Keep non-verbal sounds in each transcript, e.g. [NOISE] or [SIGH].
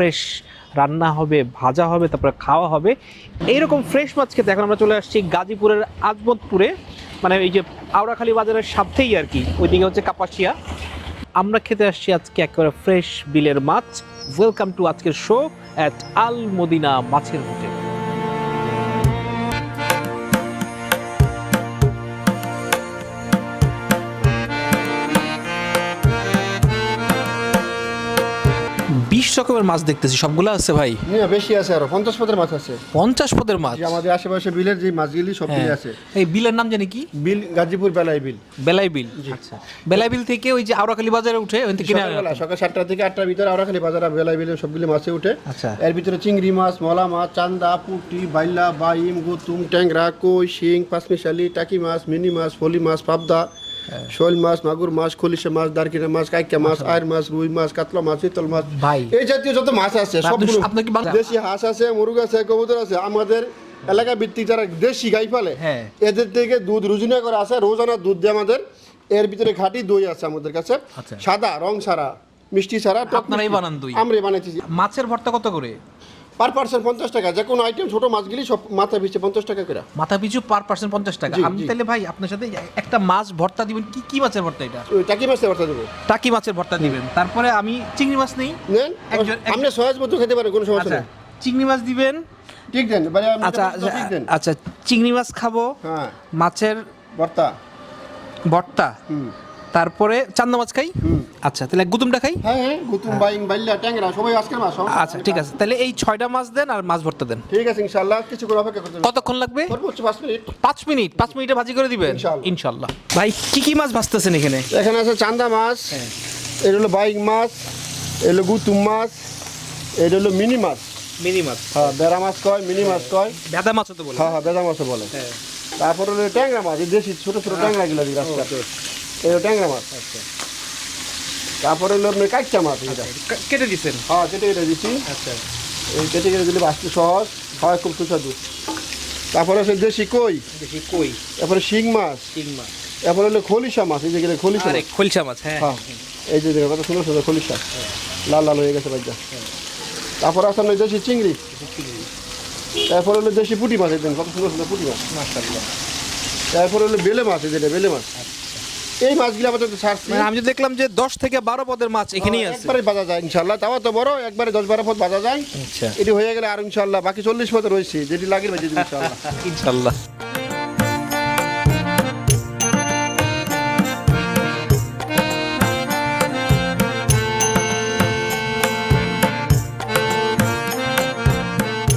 Fresh রান্না হবে, ভাজা হবে, তারপরে খাওয়া হবে। এইরকম ফ্রেশ মাছ খেতে এখন আমরা চলে আসছি গাজীপুরের আজমতপুরে। মানে এই যে আওড়াখালী বাজারের সাথেই আর কি, ওইদিকে হচ্ছে কাপাসিয়া। আমরা খেতে আসছি আজকে একেবারে ফ্রেশ বিলের মাছ। ওয়েলকাম টু আজকের শো অ্যাট আল মদিনা মাছের হোটেল। রকমের মাছ দেখতেছি সবগুলো আছে ভাই? বেশি আছে আরও পঞ্চাশ পদের মাছ আছে। পঞ্চাশ পদের মাছ? আমাদের আশেপাশে বিলের যে মাছগুলি সব হ্যাঁ। আছে। এই বিলের নাম জানি কি? বিল গাজীপুর বেলাই বিল। বেলাই বিল। আচ্ছা। বেলাই বিল থেকে ওই যে আওড়াখালী বাজারে উঠে ওই থেকে সকাল সাতটা থেকে আটটার ভিতরে আমরা খালি বাজারে বেলায় বিলে সবগুলি মাছে উঠে আচ্ছা। এর ভিতরে চিংড়ি মাছ মলা মাছ চান্দা পুটি বাইলা বাইম গুতুম ট্যাংরা কই শিং পাঁচমিশালি টাকি মাছ মিনি মাছ ফলি মাছ পাবদা হ্যাঁ। শোল মাছ মাগুর মাছ খলিশা মাছ দারকিনা মাছ কাইকা মাছ আয়ের মাছ রুই মাছ কাতলা মাছ চিতল মাছ। ভাই। এই জাতীয় যত মাছ আছে আপনি- সবগুলো দেশি হাঁস আছে মুরগ আছে কবুতর আছে। আমাদের এলাকা ভিত্তিক যারা দেশি গাই পালে হ্যাঁ। এদের থেকে দুধ রুজিনা করে আছে রোজানা দুধ দিয়ে আমাদের এর ভিতরে ঘাটি দই আছে আমাদের কাছে। আচ্ছা। সাদা রং ছাড়া মিষ্টি ছাড়া আপনারাই বানান দই? আমরাই বানাইছি মাছের ভর্তা কত করে? পার পার্সেন্ট পঞ্চাশ টাকা যে কোনো আইটেম ছোট মাছগুলি সব মাথা পিছিয়ে পঞ্চাশ টাকা করে। মাথা পিছু পার পার্সেন্ট পঞ্চাশ টাকা। জি, আমি জি। তাহলে ভাই আপনার সাথে একটা মাছ ভর্তা দিবেন। কি কি মাছের ভর্তা এটা? ওই টাকি মাছের দেওয়াটা দেবো। টাকি মাছের ভর্তা দিবেন। তারপরে আমি চিংড়ি মাছ নেই। নেন? একজন- আপনি সহজ মতো খেতে পারেন কোনো সমস্যা আচ্ছা নেই। চিংড়ি মাছ দিবেন। ঠিক দেন আপনি আচ্ছা যেটা ঠিক দেন। আচ্ছা চিংড়ি মাছ খাব। হ্যাঁ। মাছের ভর্তা। ভর্তা। হুম। তারপরে চান্দা মাছ খাই? আচ্ছা তাহলে গুতুমটা খাই? হ্যাঁ হ্যাঁ গুতুম বাইং বাইল্লা ট্যাংরা সবাই আজকের মাছ সব। আচ্ছা ঠিক আছে। তাহলে এই ছয়টা মাছ দেন আর মাছ ভর্তা দেন। ঠিক আছে ইনশাল্লাহ কিছু করে অপেক্ষা করতে কতক্ষণ লাগবে? সর্বোচ্চ পাঁচ মিনিট। পাঁচ মিনিট পাঁচ মিনিটে ভাজি করে দিবেন? ইনশাআল্লাহ। ভাই কি কি মাছ ভাজতেছেন এখানে? এখানে আছে চান্দা মাছ হ্যাঁ। এটা হলো বাইং মাছ এটা হলো গুতুম মাছ এটা হলো মিনি মাছ। মিনি মাছ। হ্যাঁ বেড়া মাছ কয় মিনি মাছ কয়। ভেদা মাছও তো বলে। হ্যাঁ হ্যাঁ বেদা মাছও বলে। তারপরে হলো ট্যাংরা মাছ এই দেশি ছোট ছোট ট্যাংরা গুলো দিই রাস্তা এই ট্যাংরা মাছ আচ্ছা। তারপরে হলো আপনার কাইচা মাছ এটা। কা- কেটে দিছেন? হ্যাঁ কেটে কেটে দিচ্ছি আচ্ছা। এই কেটে কেটে দিলে বাঁচতে সহজ হয় খুব সুস্বাদু। তারপরে আছে দেশি কই। দেখি কই। তারপরে শিং মাছ। চিং মাছ। তারপরে হলো খলিশা মাছ এই যে গেলে খলিশা আরে। খলসা মাছ হ্যাঁ। হ্যাঁ এই যে দেখো কত সুন্দর সুন্দর খলিশা। লাল লাল হয়ে গেছে বাচ্চা। তারপরে আছে আপনার দেশি চিংড়ি। তারপরে হলো দেশি পুঁটি মাছ একদম কত সুন্দর সুন্দর পুঁটি মাছ। মাশাআল্লাহ। তারপরে হলো বেলে মাছ এই যেটা বেলে মাছ। এই মাছগুলো আপাতত ছাড়ছি। মানে আমি যে দেখলাম যে দশ থেকে বারো পদের মাছ এখানেই আছে। একবারে বাজা যায় ইনশাল্লাহ তাও তো বড় একবারে দশ বারো ফুট বাজা যায়। আচ্ছা। এটি হয়ে গেলে আর ইনশাল্লাহ বাকি চল্লিশ পথে রয়েছে যেটি লাগে দিন ইনশাল্লাহ [LAUGHS] ইনশাল্লাহ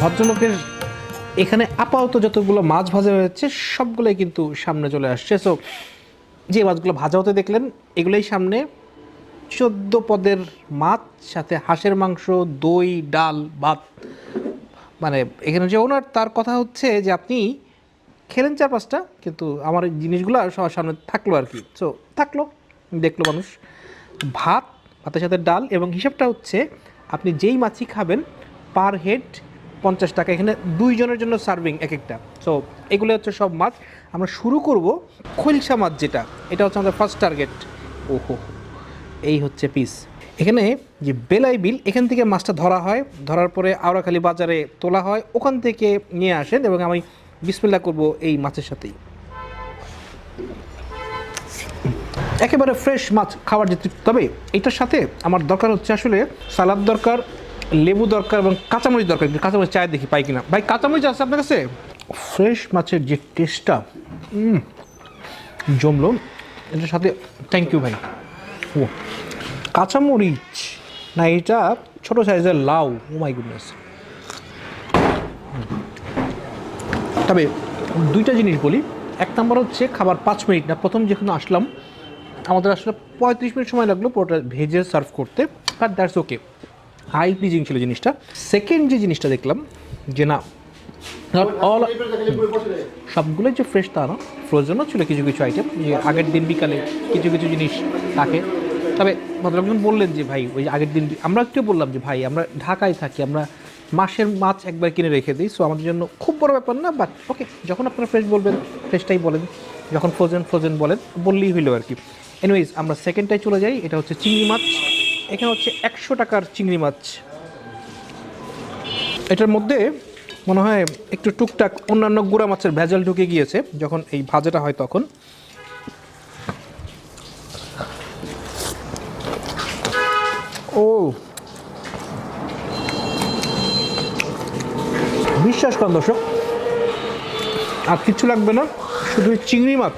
ভদ্রলোকের এখানে আপাতত যতগুলো মাছ ভাজা হয়েছে সবগুলোই কিন্তু সামনে চলে আসছে। সো যে মাছগুলো ভাজা হতে দেখলেন, এগুলোই সামনে চোদ্দ পদের মাছ, সাথে হাঁসের মাংস, দই, ডাল, ভাত। মানে এখানে যে ওনার, তার কথা হচ্ছে যে আপনি খেলেন চার পাঁচটা কিন্তু আমার জিনিসগুলো সবার সামনে থাকল আর কি। সো থাকল, দেখল মানুষ। ভাত, ভাতের সাথে ডাল, এবং হিসাবটা হচ্ছে আপনি যেই মাছই খাবেন পার হেড পঞ্চাশ টাকা। এখানে দুইজনের জন্য সার্ভিং এক একটা। সো এগুলো হচ্ছে সব মাছ। আমরা শুরু করব খৈলসা মাছ যেটা। এটা হচ্ছে আমাদের ফার্স্ট টার্গেট ওহো। এই হচ্ছে পিস এখানে যে বেলাই বিল, এখান থেকে মাছটা ধরা হয়। ধরার পরে আওড়াখালী বাজারে তোলা হয়। ওখান থেকে নিয়ে আসেন এবং আমি বিসমিল্লা করব এই মাছের সাথেই। একেবারে ফ্রেশ মাছ খাওয়ার যে তবে এটার সাথে আমার দরকার হচ্ছে আসলে সালাদ দরকার লেবু দরকার এবং কাঁচামরিচ দরকার। কিন্তু কাঁচামরিচ চায় দেখি পাই কিনা। ভাই, কাঁচামরিচ আছে আপনার কাছে? ফ্রেশ মাছের যে টেস্টটা জমলো, এটার সাথে থ্যাংক ইউ ভাই। ও কাঁচামরিচ, না, এটা ছোট সাইজের লাউ। ও মাই গুডনেস তবে দুইটা জিনিস বলি। এক নম্বর হচ্ছে খাবার পাঁচ মিনিট। না, প্রথম যেখানে আসলাম, আমাদের আসলে পঁয়ত্রিশ মিনিট সময় লাগল পুরোটা ভেজে সার্ভ করতে but that's okay high pleasing ছিল জিনিসটা। সেকেন্ড যে জিনিসটা দেখলাম, যে না অল সবগুলোই যে ফ্রেশ তা না ফ্রোজেনও ছিল কিছু কিছু আইটেম যে আগের দিন বিকালে কিছু কিছু জিনিস থাকে। তবে ভদ্রলোকজন বললেন যে, ভাই, ওই আগের দিন আমরা একটু বললাম যে, ভাই, আমরা ঢাকায় থাকি, আমরা মাসের মাছ একবার কিনে রেখে দিই সো আমাদের জন্য খুব বড় ব্যাপার না বাট ওকে যখন আপনারা ফ্রেশ বলবেন ফ্রেশটাই বলেন, যখন ফ্রোজেন ফ্রোজেন বলেন, বললেই হইল আর কি। এনিওয়েজ আমরা সেকেন্ডটাই চলে যাই, এটা হচ্ছে চিংড়ি মাছ। এখানে হচ্ছে একশো টাকার চিংড়ি মাছ। এটার মধ্যে মনে হয় একটু টুকটাক অন্যান্য গুঁড়া মাছের ভেজাল ঢুকে গিয়েছে, যখন এই ভাজাটা হয় তখন। ও। বিশ্বাস করেন দর্শক, আর কিচ্ছু লাগবে না, শুধু চিংড়ি মাছ।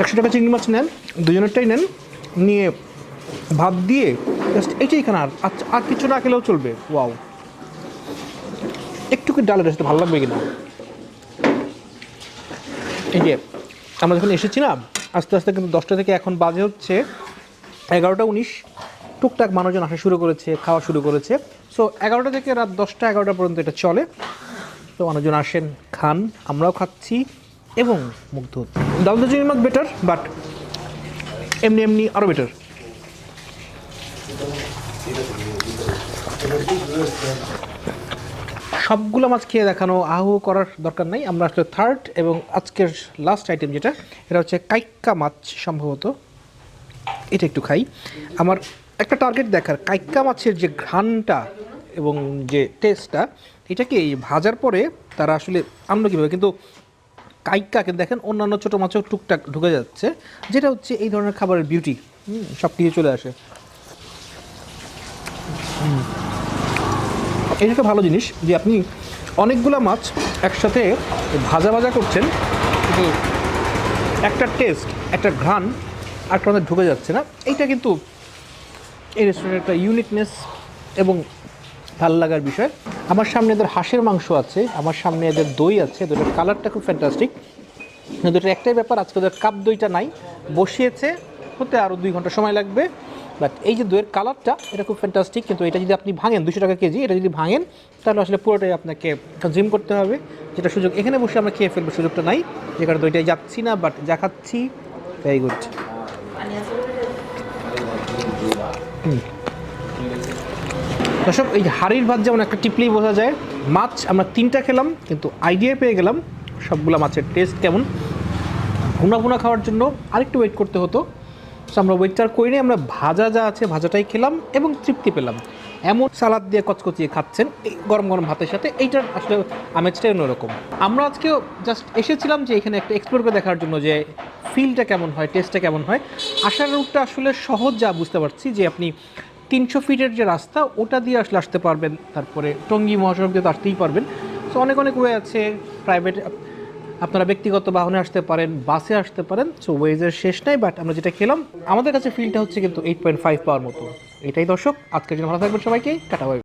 একশো টাকা চিংড়ি মাছ নেন, দুজনেরটাই নেন, নিয়ে ভাত দিয়ে জাস্ট এইটাই খান আর আর কিছু না খেলেও চলবে। ওয়াও একটু কি ডালের সাথে ভালো লাগবে কিনা? এই যে, আমরা যখন এসেছি না আস্তে আস্তে কিন্তু দশটা থেকে এখন বাজে হচ্ছে এগারোটা উনিশ। টুকটাক মানুষজন আসা শুরু করেছে, খাওয়া শুরু করেছে। সো এগারোটা থেকে রাত দশটা, এগারোটা পর্যন্ত এটা চলে। তো মানুষজন আসেন, খান, আমরাও খাচ্ছি এবং মুগ্ধ হচ্ছি। দাউদ চিংড়ি মাছ বেটার বাট এমনি এমনি আরও বেটার সবগুলো মাছ খেয়ে দেখানো, আহু করার দরকার নাই। আমরা আসলে থার্ড এবং আজকের লাস্ট আইটেম যেটা, এটা হচ্ছে কাইক্কা মাছ সম্ভবত। এটা একটু খাই। আমার একটা টার্গেট দেখার, কাইক্কা মাছের যে ঘ্রাণটা এবং যে টেস্টটা এটাকে এই ভাজার পরে তারা আসলে আনলো কীভাবে? কিন্তু কাইক্কাকে দেখেন, অন্যান্য ছোটো মাছও টুকটাক ঢুকে যাচ্ছে। যেটা হচ্ছে এই ধরনের খাবারের বিউটি সব কিছু চলে আসে। এটা একটা ভালো জিনিস যে আপনি অনেকগুলো মাছ একসাথে ভাজা ভাজা করছেন। একটা টেস্ট একটা ঘ্রাণ একটা আমাদের ঢুকে যাচ্ছে না। এইটা কিন্তু এই রেস্টুরেন্টের একটা ইউনিকনেস এবং ভালো লাগার বিষয়। আমার সামনে এদের হাঁসের মাংস আছে আমার সামনে এদের দই আছে দুটোর কালারটা খুব ফ্যান্টাস্টিক দুটোর একটাই ব্যাপার আজকে ওদের কাপ দইটা নাই। বসিয়েছে হতে আরও দুই ঘণ্টা সময় লাগবে। বাট এই যে দইয়ের কালারটা, এটা খুব ফ্যান্টাস্টিক কিন্তু এটা যদি আপনি ভাঙেন দুশো টাকা কেজি, এটা যদি ভাঙেন, তাহলে আসলে পুরোটাই আপনাকে কনজিউম করতে হবে। যেটা সুযোগ, এখানে বসে আমরা খেয়ে ফেলব, সুযোগটা নাই। যে কারণে দইটাই যাচ্ছি না বাট যা খাচ্ছি ভেরি গুড দর্শক, এই হাড়ির ভাত যেমন একটা টিপলেই বোঝা যায়, মাছ আমরা তিনটা খেলাম, কিন্তু আইডিয়া পেয়ে গেলাম, সবগুলো মাছের টেস্ট কেমন। ভুনা ভুনা খাওয়ার জন্য আরেকটু ওয়েট করতে হতো। আমরা ওয়েটটার করি নাই আমরা ভাজা যা আছে ভাজাটাই খেলাম এবং তৃপ্তি পেলাম। এমন সালাদ দিয়ে কচকচিয়ে খাচ্ছেন, এই গরম গরম ভাতের সাথে, এইটার আসলে আমেজটাই অন্যরকম। আমরা আজকেও জাস্ট এসেছিলাম যে এখানে একটা এক্সপ্লোর করে দেখার জন্য যে ফিলটা কেমন হয় টেস্টটা কেমন হয়। আসার রুটটা আসলে সহজ যা বুঝতে পারছি যে আপনি তিনশো ফিটের যে রাস্তা, ওটা দিয়ে আসলে আসতে পারবেন। তারপরে টঙ্গী মহাসড়ক দিয়ে তো আসতেই পারবেন। সো অনেক অনেক ওয়ে আছে প্রাইভেট আপনারা ব্যক্তিগত বাহনে আসতে পারেন, বাসে আসতে পারেন সো ওয়েজের শেষ নাই বাট আমরা যেটা খেলাম, আমাদের কাছে ফিলটা হচ্ছে কিন্তু এইট পয়েন্ট ফাইভ পাওয়ার মতো। এটাই দর্শক, আজকের জন্য ভালো থাকবেন সবাইকে বাই